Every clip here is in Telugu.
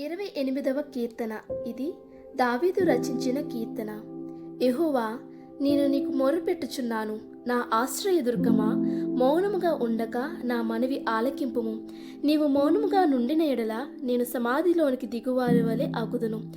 ఇరవై ఎనిమిదవ కీర్తన. ఇది దావీదు రచించిన కీర్తన. ఎహోవా నేను నీకు మొరుపెట్టుచున్నాను. నా ఆశ్రయదుర్గమా మౌనముగా ఉండక నా మనవి ఆలకింపుము. నీవు మౌనముగా నుండిన ఎడల నేను సమాధిలోనికి దిగువారి వలె అగుదును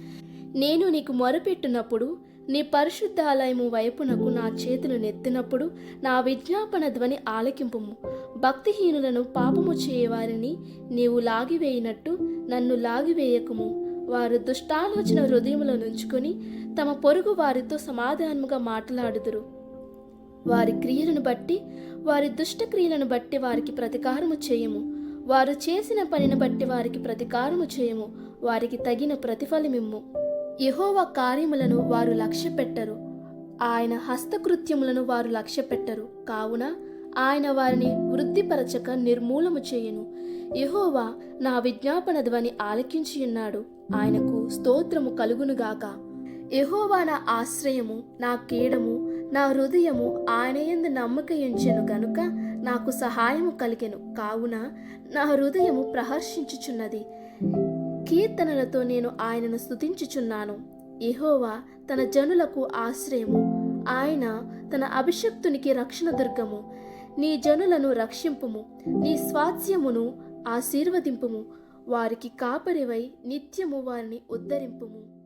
నేను నీకు మొరపెట్టినప్పుడు నీ పరిశుద్ధాలయము వైపునకు నా చేతులు నెత్తినప్పుడు నా విజ్ఞాపన ధ్వని ఆలకింపుము. భక్తిహీనులను పాపము చేయవారిని నీవు లాగివేయినట్టు నన్ను లాగివేయకుము. వారు దుష్టాలోచన హృదయములో నుంచుకొని తమ పొరుగు వారితో సమాధానముగా మాట్లాడుదురు. వారి క్రియలను బట్టి వారి దుష్టక్రియలను బట్టి వారికి ప్రతీకారము చేయము. వారు చేసిన పనిని బట్టి వారికి ప్రతీకారము చేయము. వారికి తగిన ప్రతిఫలమిమ్ము. యహోవ కార్యములను వారు లక్ష్య పెట్టరు ఆయన హస్తకృత్యములను వారు లక్ష్య పెట్టరు కావున ఆయన వారిని వృద్ధిపరచక నిర్మూలము చేయను. యహోవా నా విజ్ఞాపన ధ్వని ఆలకించి ఉన్నాడు. ఆయనకు స్తోత్రము కలుగునుగాక యహోవా నా ఆశ్రయము నా కీడము నా హృదయము ఆయనయందు నమ్మక ఉంచెను గనుక నాకు సహాయము కలిగెను. కావున నా హృదయము ప్రహర్షించుచున్నది. కీర్తనలతో నేను ఆయనను స్తుతించుచున్నాను. ఎహోవా తన జనులకు ఆశ్రయము. ఆయన తన అభిషక్తునికి రక్షణ దుర్గము. నీ జనులను రక్షింపుము. నీ స్వాస్యమును ఆశీర్వదింపుము. వారికి కాపరివై నిత్యము వారిని ఉద్ధరింపుము.